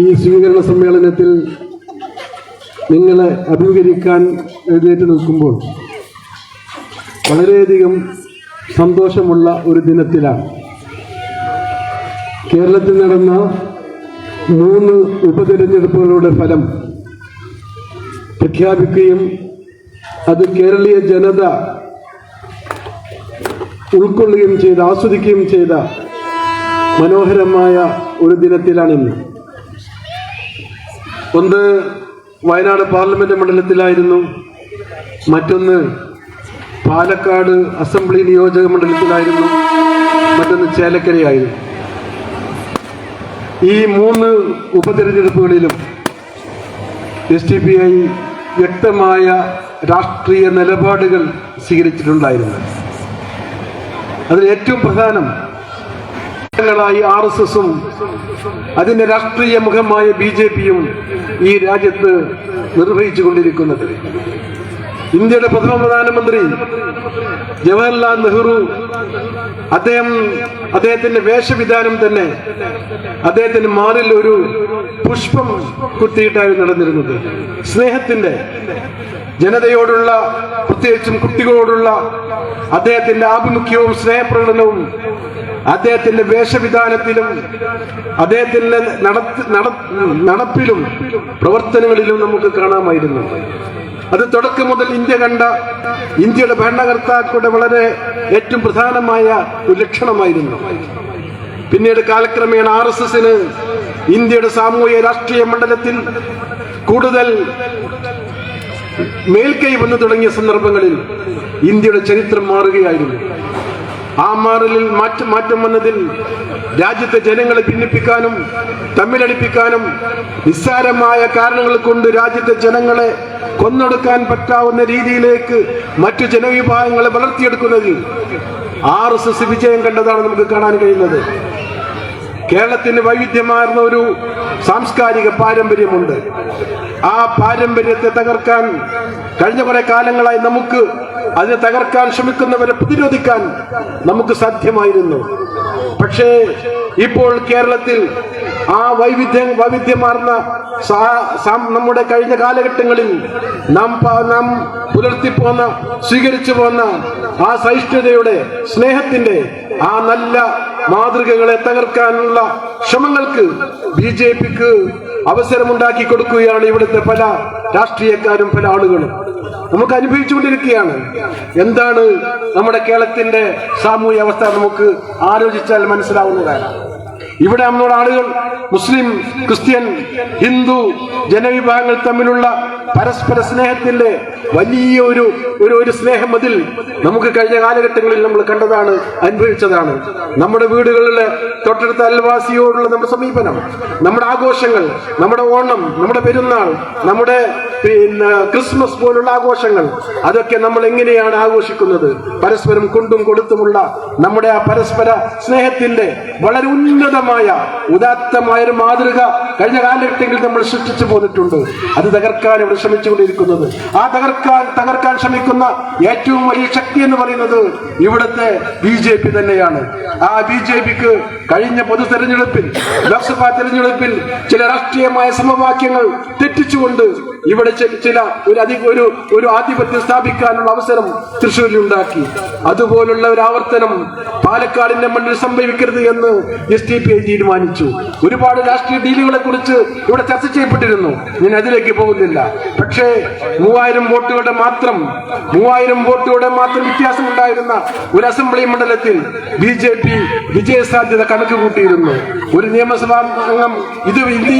ഈ സ്വീകരണ സമ്മേളനത്തിൽ നിങ്ങളെ അഭിമുഖീകരിക്കാൻ എഴുന്നേറ്റ് നിൽക്കുമ്പോൾ വളരെയധികം സന്തോഷമുള്ള ഒരു ദിനത്തിലാണ്. കേരളത്തിൽ നടന്ന മൂന്ന് ഉപതെരഞ്ഞെടുപ്പുകളുടെ ഫലം പ്രഖ്യാപിക്കുകയും അത് കേരളീയ ജനത ഉൾക്കൊള്ളുകയും ചെയ്ത് ആസ്വദിക്കുകയും ചെയ്ത മനോഹരമായ ഒരു ദിനത്തിലാണിന്ന്. ഒന്ന് വയനാട് പാർലമെന്റ് മണ്ഡലത്തിലായിരുന്നു. മറ്റൊന്ന് പാലക്കാട് അസംബ്ലി നിയോജക മണ്ഡലത്തിലായിരുന്നു. മറ്റൊന്ന് ചേലക്കരയായിരുന്നു. ഈ മൂന്ന് ഉപതെരഞ്ഞെടുപ്പുകളിലും എസ് ഡി പി ഐ വ്യക്തമായ രാഷ്ട്രീയ നിലപാടുകൾ സ്വീകരിച്ചിട്ടുണ്ടായിരുന്നു. അതിൽ ഏറ്റവും പ്രധാനം ായി ആർ എസ് എസും അതിന്റെ രാഷ്ട്രീയ മുഖമായ ബി ജെ പിയും ഈ രാജ്യത്ത് നിർവഹിച്ചു കൊണ്ടിരിക്കുന്നത് ഇന്ത്യയുടെ പ്രഥമ പ്രധാനമന്ത്രി ജവഹർലാൽ നെഹ്റു അദ്ദേഹം അദ്ദേഹത്തിന്റെ വേഷവിധാനം തന്നെ അദ്ദേഹത്തിന്റെ മാറിൽ ഒരു പുഷ്പം കുത്തിയിട്ടായിരുന്നു നടന്നിരുന്നത്. സ്നേഹത്തിന്റെ ജനതയോടുള്ള പ്രത്യേകിച്ചും കുട്ടികളോടുള്ള അദ്ദേഹത്തിന്റെ ആഭിമുഖ്യവും സ്നേഹപ്രകടനവും അദ്ദേഹത്തിന്റെ വേഷവിധാനത്തിലും അദ്ദേഹത്തിന്റെ നട- നടപ്പിലും പ്രവർത്തനങ്ങളിലും നമുക്ക് കാണാമായിരുന്നു. അത് തുടക്കം മുതൽ ഇന്ത്യ കണ്ട ഇന്ത്യയുടെ ഭരണകർത്താക്കളുടെ വളരെ ഏറ്റവും പ്രധാനമായ ഒരു ലക്ഷണമായിരുന്നു. പിന്നീട് കാലക്രമേണ ആർ എസ് എസിന് ഇന്ത്യയുടെ സാമൂഹ്യ രാഷ്ട്രീയ മണ്ഡലത്തിൽ കൂടുതൽ മേൽക്കൈ വന്നു തുടങ്ങിയ സന്ദർഭങ്ങളിൽ ഇന്ത്യയുടെ ചരിത്രം മാറുകയായിരുന്നു. ആ മാറലിൽ മാറ്റം മാറ്റം വന്നതിൽ രാജ്യത്തെ ജനങ്ങളെ ഭിന്നിപ്പിക്കാനും തമ്മിലടിപ്പിക്കാനും നിസ്സാരമായ കാരണങ്ങൾ കൊണ്ട് രാജ്യത്തെ ജനങ്ങളെ കൊന്നൊടുക്കാൻ പറ്റാവുന്ന രീതിയിലേക്ക് മറ്റു ജനവിഭാഗങ്ങളെ വളർത്തിയെടുക്കുന്നതിൽ ആർ എസ് എസ് വിജയം കണ്ടതാണ് നമുക്ക് കാണാൻ കഴിയുന്നത്. കേരളത്തിന് വൈവിധ്യമാർന്ന ഒരു സാംസ്കാരിക പാരമ്പര്യമുണ്ട്. ആ പാരമ്പര്യത്തെ തകർക്കാൻ കഴിഞ്ഞ കുറെ കാലങ്ങളായി നമുക്ക് അതിനെ തകർക്കാൻ ശ്രമിക്കുന്നവരെ പ്രതിരോധിക്കാൻ നമുക്ക് സാധ്യമായിരുന്നു. പക്ഷേ ഇപ്പോൾ കേരളത്തിൽ ആ വൈവിധ്യം വൈവിധ്യമാർന്ന നമ്മുടെ കഴിഞ്ഞ കാലഘട്ടങ്ങളിൽ നാം നാം നാം പുലർത്തിപ്പോന്ന സ്വീകരിച്ചു പോന്ന ആ സഹിഷ്ണുതയുടെ സ്നേഹത്തിന്റെ ആ നല്ല മാതൃകകളെ തകർക്കാനുള്ള ശ്രമങ്ങൾക്ക് ബി ജെ പിക്ക് അവസരമുണ്ടാക്കി കൊടുക്കുകയാണ് ഇവിടുത്തെ പല രാഷ്ട്രീയക്കാരും പല ആളുകളും. നമുക്ക് അനുഭവിച്ചുകൊണ്ടിരിക്കുകയാണ്. എന്താണ് നമ്മുടെ കേരളത്തിന്റെ സാമൂഹ്യ അവസ്ഥ നമുക്ക് ആലോചിച്ചാൽ മനസ്സിലാവുന്നതാണ്. ഇവിടെ നമ്മുടെ ആളുകൾ മുസ്ലിം ക്രിസ്ത്യൻ ഹിന്ദു ജനവിഭാഗങ്ങൾ തമ്മിലുള്ള പരസ്പര സ്നേഹത്തിന്റെ വലിയ ഒരു ഒരു ഒരു സ്നേഹം അതിൽ നമുക്ക് കഴിഞ്ഞ കാലഘട്ടങ്ങളിൽ നമ്മൾ കണ്ടതാണ് അനുഭവിച്ചതാണ്. നമ്മുടെ വീടുകളിലെ തൊട്ടടുത്ത അയൽവാസിയോടുള്ള നമ്മുടെ സമീപനം നമ്മുടെ ആഘോഷങ്ങൾ നമ്മുടെ ഓണം നമ്മുടെ പെരുന്നാൾ നമ്മുടെ പിന്നെ ക്രിസ്മസ് പോലുള്ള ആഘോഷങ്ങൾ അതൊക്കെ നമ്മൾ എങ്ങനെയാണ് ആഘോഷിക്കുന്നത്? പരസ്പരം കൊണ്ടും കൊടുത്തുമുള്ള നമ്മുടെ ആ പരസ്പര സ്നേഹത്തിന്റെ വളരെ ഉന്നതമായ ഉദാത്തമായ ഉദാത്തമായ ഒരു മാതൃക കഴിഞ്ഞ കാലഘട്ടങ്ങളിൽ നമ്മൾ സൃഷ്ടിച്ചു പോന്നിട്ടുണ്ട്. അത് തകർക്കാൻ ഇവിടെ ശ്രമിച്ചുകൊണ്ടിരിക്കുന്നത്. ആ തകർക്കാൻ തകർക്കാൻ ശ്രമിക്കുന്ന ഏറ്റവും വലിയ ശക്തി എന്ന് പറയുന്നത് ഇവിടുത്തെ ബി ജെ പി തന്നെയാണ്. ആ ബി ജെ പിക്ക് കഴിഞ്ഞ പൊതു തെരഞ്ഞെടുപ്പിൽ ലോക്സഭാ തെരഞ്ഞെടുപ്പിൽ ചില രാഷ്ട്രീയമായ സമവാക്യങ്ങൾ തെറ്റിച്ചുകൊണ്ട് ഇവിടെ ചില ഒരു അധിക ഒരു ഒരു ആധിപത്യം സ്ഥാപിക്കാനുള്ള അവസരം തൃശ്ശൂരിൽ ഉണ്ടാക്കി അതുപോലുള്ള ഒരു ആവർത്തനം പാലക്കാടിന്റെ മണ്ണിൽ സംഭവിക്കരുത് എന്ന് എസ് ടി പി ഐ തീരുമാനിച്ചു. ഒരുപാട് രാഷ്ട്രീയ ഡീലുകളെ കുറിച്ച് ഇവിടെ ചർച്ച ചെയ്യപ്പെട്ടിരുന്നു. ഞാൻ അതിലേക്ക് പോകുന്നില്ല. പക്ഷേ മൂവായിരം വോട്ടുകളുടെ മാത്രം മൂവായിരം വോട്ടുകളുടെ മാത്രം വ്യത്യാസം ഉണ്ടായിരുന്ന ഒരു അസംബ്ലി മണ്ഡലത്തിൽ ബി ജെ പി വിജയ സാധ്യത കണക്ക് കൂട്ടിയിരുന്നു ഒരു നിയമസഭാ അംഗം ഇത് ഈ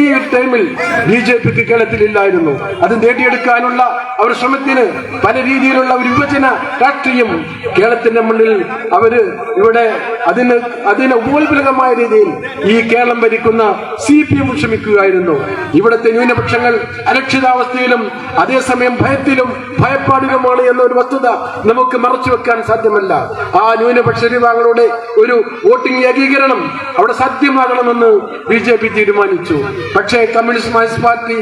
ഈ ടൈമിൽ ബി ജെ പിക്ക് കേരളത്തിലില്ലായിരുന്നു. അത് നേടിയെടുക്കാനുള്ള അവർ ശ്രമത്തിന് പല രീതിയിലുള്ള ഒരു വിഭജന രാഷ്ട്രീയം കേരളത്തിന്റെ മുന്നിൽ അവർ ഇവിടെ അതിന് അതിന് ഉപോത്ബലകമായ രീതിയിൽ ഈ കേരളം ഭരിക്കുന്ന സി പി എം ശ്രമിക്കുകയായിരുന്നു. ഇവിടുത്തെ ന്യൂനപക്ഷങ്ങൾ അരക്ഷിതാവസ്ഥയിലും അതേസമയം ഭയത്തിലും ഭയപ്പാടിലുമാണ് എന്നൊരു വസ്തുത നമുക്ക് മറച്ചു വെക്കാൻ സാധ്യമല്ല. ആ ന്യൂനപക്ഷ വിഭാഗങ്ങളുടെ ഒരു വോട്ടിംഗ് ഏകീകരണം അവിടെ സാധ്യമാകണമെന്ന് ബി ജെ പി തീരുമാനിച്ചു. പക്ഷേ കമ്മ്യൂണിസ്റ്റ് മാർക്സ് പാർട്ടി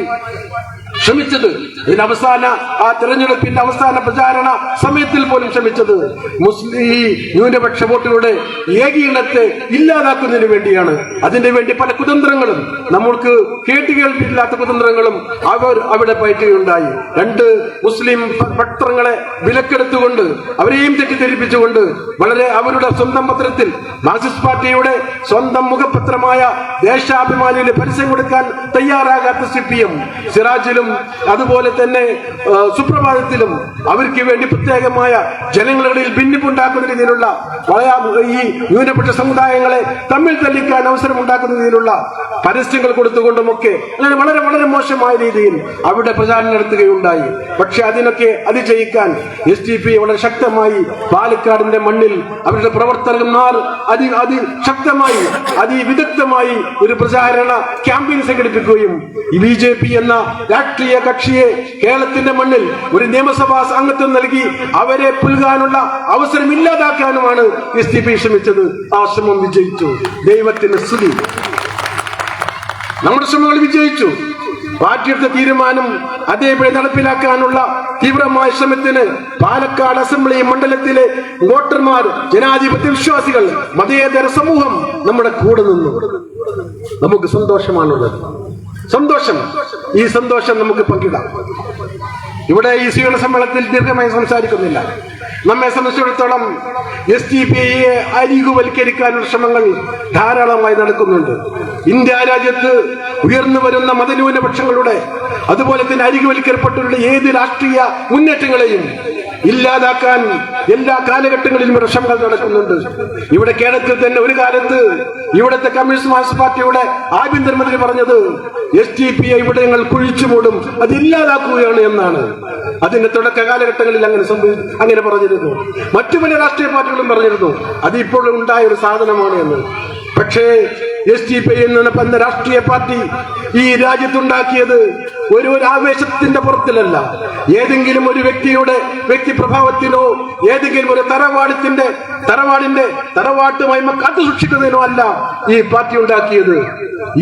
ശ്രമിച്ചത് ഇതിന് അവസാന ആ തെരഞ്ഞെടുപ്പിന്റെ അവസാന പ്രചാരണ സമയത്തിൽ പോലും ശ്രമിച്ചത് മുസ്ലിം ഈ ന്യൂനപക്ഷ വോട്ടുകളുടെ ഏകീകരണത്തെ ഇല്ലാതാക്കുന്നതിന് വേണ്ടിയാണ്. അതിന്റെ വേണ്ടി പല കുതന്ത്രങ്ങളും നമ്മൾക്ക് കേട്ടുകേൾപ്പില്ലാത്ത കുതന്ത്രങ്ങളും അവർ അവിടെ പയറ്റുകയുണ്ടായി. രണ്ട് മുസ്ലിം പത്രങ്ങളെ വിലക്കെടുത്തുകൊണ്ട് അവരെയും തെറ്റിദ്ധരിപ്പിച്ചുകൊണ്ട് വളരെ അവരുടെ സ്വന്തം പത്രത്തിൽ മാർക്സിസ്റ്റ് പാർട്ടിയുടെ സ്വന്തം മുഖപത്രമായ ദേശാഭിമാനിയുടെ പരസ്യം കൊടുക്കാൻ തയ്യാറാകാത്ത സി പി എം സിറാജിലും അതുപോലെ തന്നെ സുപ്രഭാതത്തിലും അവർക്ക് വേണ്ടി പ്രത്യേകമായ ജനങ്ങളുടെ ഭിന്നിപ്പുണ്ടാക്കുന്ന രീതിയിലുള്ള വളരെ ഈ ന്യൂനപക്ഷ സമുദായങ്ങളെ തമ്മിൽ തല്ലിക്കാൻ അവസരം ഉണ്ടാക്കുന്ന രീതിയിലുള്ള പരസ്യങ്ങൾ കൊടുത്തുകൊണ്ടുമൊക്കെ അങ്ങനെ വളരെ വളരെ മോശമായ രീതിയിൽ അവിടെ പ്രചാരണം നടത്തുകയുണ്ടായി. പക്ഷെ അതിനൊക്കെ അതിജയിക്കാൻ എസ് ടി പി വളരെ ശക്തമായി പാലക്കാടിന്റെ മണ്ണിൽ അവരുടെ പ്രവർത്തകന്മാർ അതി അതിശക്തമായി അതിവിദഗ്ധമായി ഒരു പ്രചാരണ ക്യാമ്പയിൻ സംഘടിപ്പിക്കുകയും ബി ജെ പി എന്ന രാഷ്ട്രീയ കക്ഷിയെ കേരളത്തിന്റെ മണ്ണിൽ ഒരു നിയമസഭാ അംഗത്വം നൽകി അവരെ പുൽകാനുള്ള അവസരം ഇല്ലാതാക്കാനുമാണ് എസ് ടി പി ശ്രമിച്ചത്. ആ ശ്രമം വിജയിച്ചു. ദൈവത്തിന് സ്തുതി. നമ്മുടെ ശ്രമങ്ങൾ വിജയിച്ചു. പാർട്ടിയുടെ തീരുമാനം അതേപോലെ നടപ്പിലാക്കാനുള്ള തീവ്രമായ ശ്രമത്തിന് പാലക്കാട് അസംബ്ലി മണ്ഡലത്തിലെ വോട്ടർമാർ ജനാധിപത്യ വിശ്വാസികൾ മതേതര സമൂഹം നമ്മുടെ കൂടെ നിന്നു. നമുക്ക് സന്തോഷമാണുള്ളത്. സന്തോഷം. ഈ സന്തോഷം നമുക്ക് പങ്കിടാം. ഇവിടെ ഈ സ്വീകരണ സമ്മേളനത്തിൽ ദീർഘമായി സംസാരിക്കുന്നില്ല. നമ്മെ സംബന്ധിച്ചിടത്തോളം എസ് ടി പി ഐയെ അരികുവൽക്കരിക്കാനുള്ള ശ്രമങ്ങൾ ധാരാളമായി നടക്കുന്നുണ്ട്. ഇന്ത്യ രാജ്യത്ത് ഉയർന്നു വരുന്ന മതന്യൂനപക്ഷങ്ങളുടെ അതുപോലെ തന്നെ അരികുവൽക്കരപ്പെട്ടവരുടെ ഏത് രാഷ്ട്രീയ മുന്നേറ്റങ്ങളെയും ഇല്ലാതാക്കാൻ എല്ലാ കാലഘട്ടങ്ങളിലും ശ്രമങ്ങൾ നടക്കുന്നുണ്ട്. ഇവിടെ കേരളത്തിൽ തന്നെ ഒരു കാലത്ത് ഇവിടുത്തെ കമ്മ്യൂണിസ്റ്റ് മാർക്സ് പാർട്ടിയുടെ ആഭ്യന്തരമന്ത്രി പറഞ്ഞത് എസ് ടി പി ഐ ഇവിടെ ഞങ്ങൾ കുഴിച്ചു മൂടും അത് ഇല്ലാതാക്കുകയാണ് എന്നാണ്. അതിന്റെ തുടക്ക കാലഘട്ടങ്ങളിൽ അങ്ങനെ സംഭവി അങ്ങനെ പറഞ്ഞിരുന്നു. മറ്റു പല രാഷ്ട്രീയ പാർട്ടികളും പറഞ്ഞിരുന്നു. അത് ഇപ്പോഴും ഉണ്ടായ ഒരു സാധനമാണ് എന്ന്. പക്ഷേ എസ് ടി പി ഐ എന്ന രാഷ്ട്രീയ പാർട്ടി ഈ രാജ്യത്തുണ്ടാക്കിയത് ഒരു ഒരു ആവേശത്തിന്റെ പുറത്തിലല്ല. ഏതെങ്കിലും ഒരു വ്യക്തിയുടെ വ്യക്തി പ്രഭാവത്തിനോ ഏതെങ്കിലും ഒരു തറവാടത്തിന്റെ തറവാടിന്റെ തറവാട്ടുമായി കാത്തു സൂക്ഷിക്കുന്നതിനോ അല്ല ഈ പാർട്ടി ഉണ്ടാക്കിയത്.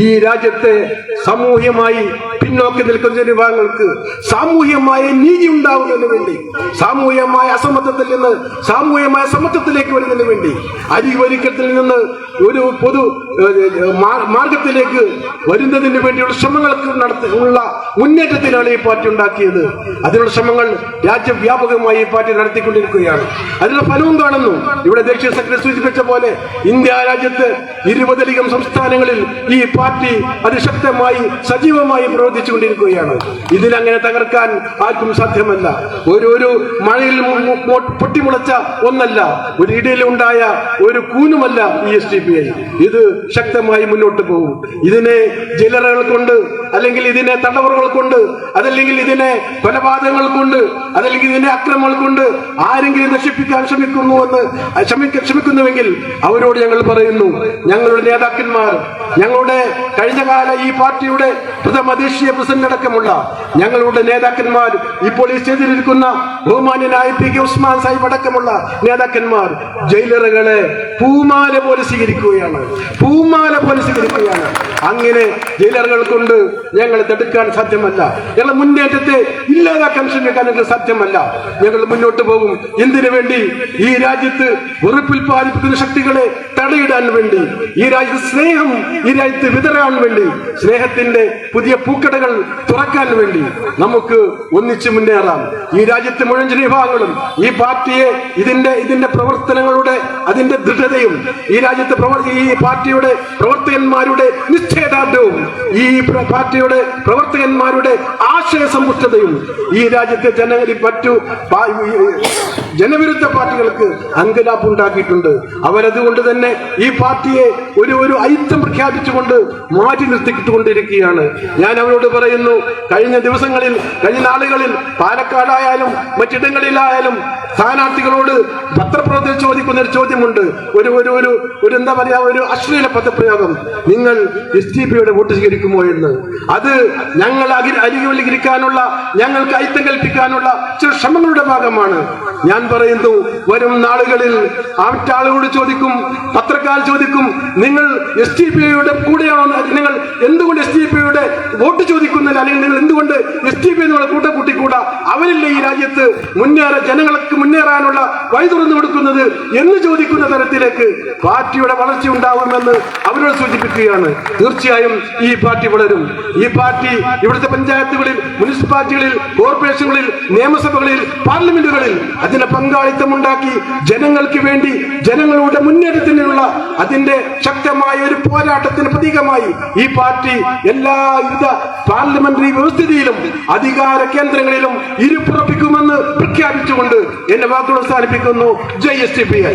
ഈ രാജ്യത്തെ സാമൂഹ്യമായി പിന്നോക്കി നിൽക്കുന്ന വിഭാഗങ്ങൾക്ക് സാമൂഹ്യമായ നീതി ഉണ്ടാവുന്നതിന് വേണ്ടി സാമൂഹ്യമായ അസമത്വത്തിൽ നിന്ന് സാമൂഹ്യമായ സമത്വത്തിലേക്ക് വരുന്നതിന് വേണ്ടി അരിവരിക്കത്തിൽ നിന്ന് ഒരു പൊതു മാർഗത്തിലേക്ക് വരുന്നതിന് വേണ്ടിയുള്ള ശ്രമങ്ങൾക്ക് നടത്തി ഉള്ള മുന്നേറ്റത്തിനാണ് ഈ പാർട്ടി ഉണ്ടാക്കിയത്. അതിനുള്ള ശ്രമങ്ങൾ രാജ്യവ്യാപകമായി ഈ പാർട്ടി നടത്തിക്കൊണ്ടിരിക്കുകയാണ്. അതിനുള്ള ഫലവും കാണുന്നു. ഇവിടെ ദേശീയ സെക്രട്ടറി സൂചിപ്പിച്ച പോലെ ഇന്ത്യ രാജ്യത്ത് ഇരുപതിലധികം സംസ്ഥാനങ്ങളിൽ ഈ പാർട്ടി അതിശക്തമായി സജീവമായി പ്രവർത്തിച്ചുകൊണ്ടിരിക്കുകയാണ്. ഇതിനങ്ങനെ തകർക്കാൻ ആർക്കും സാധ്യമല്ല. ഒരു ഒരു മഴയിൽ പൊട്ടിമുളച്ച ഒന്നല്ല ഒരു ഇടയിലുണ്ടായ ഒരു കൂനുമല്ല ഈ എസ് ഡി പി ഐ. ഇത് ശക്തമായി മുന്നോട്ട് പോകും. ഇതിനെ ജയിലറുകൾ കൊണ്ട് അല്ലെങ്കിൽ ഇതിനെ തടവറുകൾ കൊണ്ട് അതല്ലെങ്കിൽ ഇതിനെ കൊലപാതകങ്ങൾ കൊണ്ട് അതല്ലെങ്കിൽ ഇതിന്റെ അക്രമങ്ങൾ കൊണ്ട് ആരെങ്കിലും നശിപ്പിക്കാൻ ശ്രമിക്കുന്നുവെന്ന് എന്ന് ശ്രമിക്കുന്നുവെങ്കിൽ അവരോട് ഞങ്ങൾ പറയുന്നു ഞങ്ങളുടെ നേതാക്കന്മാർ ഞങ്ങളുടെ കഴിഞ്ഞകാല ഈ പാർട്ടിയുടെ പ്രഥമ ദേശീയ പ്രസിഡന്റ് അടക്കമുള്ള ഞങ്ങളുടെ നേതാക്കന്മാർ ഇപ്പോൾ ഈ സ്റ്റേജിലിരിക്കുന്ന ബഹുമാന്യനായ പി കെ ഉസ്മാൻ സാഹിബ് അടക്കമുള്ള നേതാക്കന്മാർ ജയിലറുകളെ പൂമാല പോലെ സ്വീകരിക്കുകയാണ്. പൂമാല പോലെ സ്വീകരിക്കുകയാണ്. അങ്ങനെ ജയിലറുകൾ കൊണ്ട് ഞങ്ങളെ തടുക്കാൻ സാധ്യമല്ല. ഞങ്ങളുടെ മുന്നേറ്റത്തെ ഇല്ലാതാക്കാൻ ശ്രമിക്കാൻ ഞങ്ങൾ സാധ്യമല്ല. ഞങ്ങൾ മുന്നോട്ട് പോകും. എന്തിനു വേണ്ടി? ഈ രാജ്യത്ത് ഉറപ്പുൽപാദിപ്പിക്കുന്ന ശക്തികളെ തടയിടാൻ വേണ്ടി. ഈ രാജ്യത്ത് സ്നേഹം ഈ വിതരാൻ വേണ്ടി സ്നേഹത്തിന്റെ പുതിയ പൂക്കടകൾ തുറക്കാൻ വേണ്ടി നമുക്ക് ഒന്നിച്ചു മുന്നേറാം. ഈ രാജ്യത്തെ മുഴുവൻ ജനവിഭാഗങ്ങളും ഈ പാർട്ടിയെ ഇതിന്റെ ഇതിന്റെ പ്രവർത്തനങ്ങളുടെ അതിന്റെ ദൃഢതയും ഈ രാജ്യത്തെ ഈ പാർട്ടിയുടെ പ്രവർത്തകന്മാരുടെ നിശ്ചയദാർഢ്യവും ഈ പാർട്ടിയുടെ പ്രവർത്തകന്മാരുടെ ആശയസമ്പുഷ്ടതയും ഈ രാജ്യത്തെ ജനങ്ങളിൽ മറ്റു പാ- ഈ- ജനവിരുദ്ധ പാർട്ടികൾക്ക് അങ്കലാപ്പ് ഉണ്ടാക്കിയിട്ടുണ്ട്. അവരതുകൊണ്ട് തന്നെ ഈ പാർട്ടിയെ ഒരു ഒരു ഐത്തം പ്രഖ്യാപിച്ചുകൊണ്ട് മാറ്റി നിർത്തിക്കൊണ്ടിരിക്കുകയാണ്. ഞാൻ അവരോട് പറയുന്നു കഴിഞ്ഞ ദിവസങ്ങളിൽ കഴിഞ്ഞ നാളുകളിൽ പാലക്കാടായാലും മറ്റിടങ്ങളിലായാലും സ്ഥാനാർത്ഥികളോട് പത്രപ്രവർത്തകർ ചോദിക്കുന്ന ഒരു ചോദ്യമുണ്ട്. ഒരു ഒരു ഒരു ഒരു എന്താ പറയാ ഒരു അശ്ലീല പദപ്രയോഗം. നിങ്ങൾ എസ് ടി പിയുടെ വോട്ട് സ്വീകരിക്കുമോ എന്ന്. അത് ഞങ്ങൾ അരികുവൽക്കരിക്കാനുള്ള ഞങ്ങൾക്ക് ഐത്തം കൽപ്പിക്കാനുള്ള ചില ശ്രമങ്ങളുടെ ഭാഗമാണ്. ഞാൻ പറയുന്നു വരും നാളുകളിൽ മറ്റാളുകളോട് ചോദിക്കും പത്രക്കാർ ചോദിക്കും നിങ്ങൾ എസ് ടി പി ഐയുടെ കൂടെയാണോ നിങ്ങൾ എന്തുകൊണ്ട് എസ് ടി പി ഐയുടെ വോട്ട് ചോദിക്കുന്നില്ല അല്ലെങ്കിൽ നിങ്ങൾ എന്തുകൊണ്ട് എസ് ടി മുന്നേറ ജനങ്ങൾക്ക് മുന്നേറാനുള്ള വഴി തുറന്നു കൊടുക്കുന്നത് എന്ന് ചോദിക്കുന്ന തരത്തിലേക്ക് പാർട്ടിയുടെ വളർച്ച ഉണ്ടാവുമെന്ന് അവരോട് സൂചിപ്പിക്കുകയാണ്. തീർച്ചയായും ഈ പാർട്ടി വളരും. ഈ പാർട്ടി ഇവിടുത്തെ പഞ്ചായത്തുകളിൽ മുനിസിപ്പാലിറ്റികളിൽ കോർപ്പറേഷനുകളിൽ നിയമസഭകളിൽ പാർലമെന്റുകളിൽ അതിന്റെ പങ്കാളിത്തം ഉണ്ടാക്കി ജനങ്ങൾക്ക് വേണ്ടി ജനങ്ങളുടെ മുന്നേറ്റത്തിനുള്ള അതിന്റെ ശക്തമായ ഒരു പോരാട്ടത്തിന് പ്രതീകമായി ഈ പാർട്ടി എല്ലാവിധ പാർലമെന്ററി വ്യവസ്ഥിതിയിലും അധികാര കേന്ദ്രങ്ങളിലും ഇരുപ്പുറപ്പിക്കുമെന്ന് പ്രഖ്യാപിച്ചുകൊണ്ട് എന്റെ വാക്കുകൾ അവസാനിപ്പിക്കുന്നു. J S T P I.